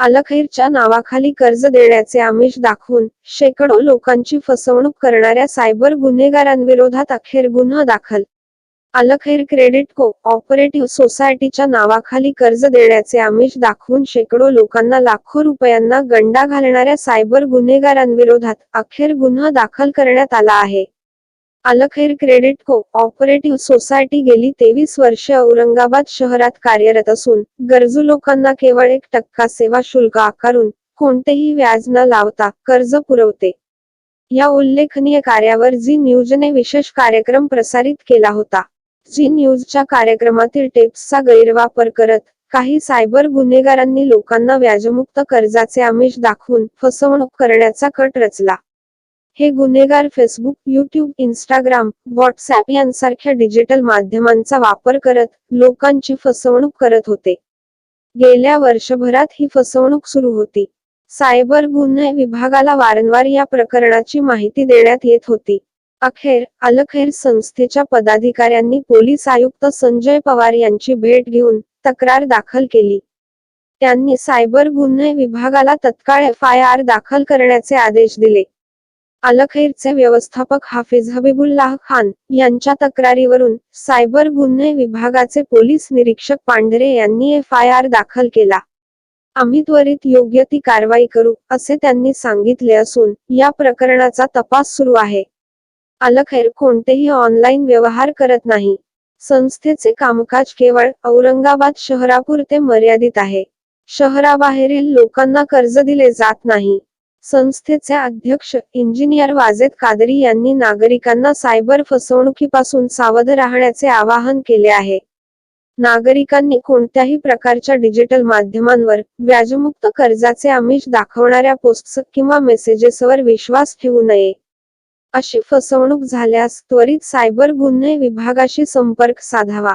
अलखैरच्या नावाखाली कर्ज देण्याचे आमिष दाखवून शेकडो लोकांची फसवणूक करणाऱ्या सायबर गुन्हेगारांविरोधात अखेर गुन्हा दाखल. अलखैर क्रेडिट को ऑपरेटिव्ह सोसायटीच्या नावाखाली कर्ज देण्याचे आमिष दाखवून शेकडो लोकांना लाखो रुपयांना गंडा घालणाऱ्या सायबर गुन्हेगारांविरोधात अखेर गुन्हा दाखल करण्यात आला आहे. Alkhair credit cooperative society गेली तेवीस वर्षे औरंगाबाद शहरात कार्यरत असून गरजू लोकांना केवळ एक टक्का सेवा शुल्क आकारून कोणतेही व्याज न लावता कर्ज पुरवते. या उल्लेखनीय कार्यावर झी न्यूजने विशेष कार्यक्रम प्रसारित केला होता. झी न्यूजच्या कार्यक्रमातील टेप्सचा गैरवापर करत काही सायबर गुन्हेगारांनी लोकांना व्याजमुक्त कर्जाचे आमिष दाखवून फसवणूक करण्याचा कट रचला. हे गुन्हेगार फेसबुक युट्यूब इंस्टाग्राम व्हॉट्सअप यांसारख्या डिजिटल माध्यमांचा वापर करत लोकांची फसवणूक करत होते. गेल्या वर्षभरात ही फसवणूक सुरू होती. सायबर गुन्हे विभागाला वारंवार या प्रकरणाची माहिती देण्यात येत होती. अखेर अलखेर संस्थेच्या पदाधिकाऱ्यांनी पोलीस आयुक्त संजय पवार यांची भेट घेऊन तक्रार दाखल केली. त्यांनी सायबर गुन्हे विभागाला तत्काळ एफ आय आर दाखल करण्याचे आदेश दिले. अलखैरचे व्यवस्थापक हाफिज हबीबुल्लाह खान यांच्या तक्रारीवरून सायबर गुन्हे विभागाचे पोलीस निरीक्षक पांढरे यांनी एफ आय आर दाखल केला. आम्ही त्वरित योग्य ती कारवाई करू असे त्यांनी सांगितले असून या प्रकरणाचा तपास सुरू आहे. अलखैर कोणतेही ऑनलाईन व्यवहार करत नाही. संस्थेचे कामकाज केवळ औरंगाबाद शहरापुरते मर्यादित आहे. शहराबाहेरील लोकांना कर्ज दिले जात नाही. संस्थेचे अध्यक्ष इंजिनियर वाजेद कादरी यांनी नागरिकांना सायबर फसवणुकीपासून सावध राहण्याचे आवाहन केले आहे. नागरिकांनी कोणत्याही प्रकारच्या डिजिटल माध्यमांवर व्याजमुक्त कर्जाचे आमिष दाखवणाऱ्या पोस्ट्स किंवा मेसेजेसवर विश्वास ठेवू नये. अशी फसवणूक झाल्यास त्वरित सायबर गुन्हे विभागाशी संपर्क साधावा.